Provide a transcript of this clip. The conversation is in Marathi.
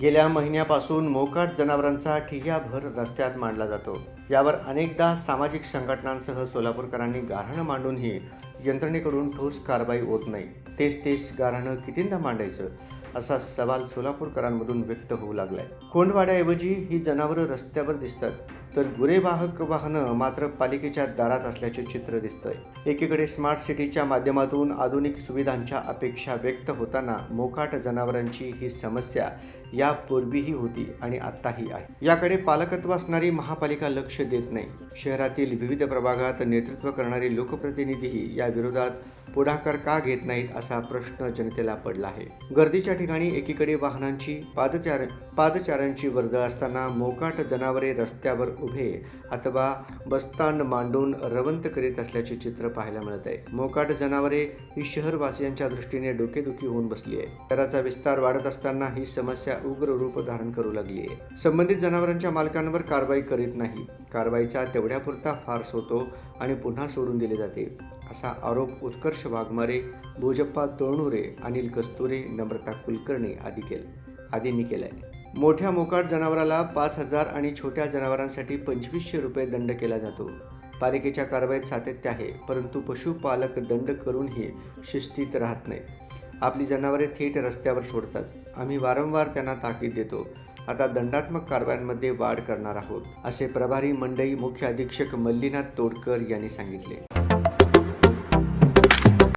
गेल्या महिन्यापासून मोकाट जनावरांचा ठिय्याभर रस्त्यात मांडला जातो. यावर अनेकदा सामाजिक संघटनांसह सोलापूरकरांनी गाऱ्हाणं मांडूनही यंत्रणेकडून ठोस कारवाई होत नाही. तेच तेच गाऱ्हाणं कितींदा मांडायचं? असा सवाल सोलापूरकरांमधून व्यक्त होऊ लागलाय. कोंडवाड्याऐवजी ही जनावरं रस्त्यावर दिसतात. तर गुरेवाहक वाहनं मात्र पालिकेच्या दारात असल्याचे चित्र दिसतंय. एकीकडे स्मार्ट सिटीच्या माध्यमातून आधुनिक सुविधांच्या अपेक्षा व्यक्त होताना मोकाट जनावरांची ही समस्या यापूर्वीही होती आणि आत्ताही आहे. याकडे पालकत्व असणारी महापालिका लक्ष देत नाही. शहरातील विविध प्रभागात नेतृत्व करणारे लोकप्रतिनिधीही या विरोधात पुढाकार का घेत नाहीत असा प्रश्न जनतेला पडला आहे. गर्दीच्या ठिकाणी एकीकडे वाहनांची पादचार पादचाऱ्यांची वर्दळ असताना मोकाट जनावरे रस्त्यावर उभे अथवा बस्तांड मांडून रवंत करीत असल्याचे चित्र पाहायला मिळत आहे. मोकाट जनावरे ही शहरवासियांच्या दृष्टीने डोकेदुखी होऊन बसली आहे शहराचा विस्तार वाढत असताना ही समस्या उग्र रूप धारण करू लागली आहे. संबंधित जनावरांच्या मालकांवर कारवाई करीत नाही. कारवाईचा तेवढ्यापुरता फार्स होतो आणि पुन्हा सोडून दिले जाते. असा आरोप उत्कर्ष वाघमारे भोजप्पा तोरणुरे अनिल कस्तुरे नम्रता कुलकर्णी आदी केले आदींनी केलाय. मोठ्या मोकाट जनावराला पाच हजार आणि छोट्या जनावरांसाठी पंचवीसशे रुपये दंड केला जातो. पालिकेच्या कारवाईत सातत्य आहे परंतु पशुपालक दंड करूनही शिस्तीत राहत नाही. आपली जनावरे थेट रस्त्यावर सोडतात. आम्ही वारंवार त्यांना ताकीद देतो. आता दंडात्मक कारवायांमध्ये वाढ करणार आहोत असे प्रभारी मंडई मुख्य अधीक्षक मल्लीनाथ तोडकर यांनी सांगितले.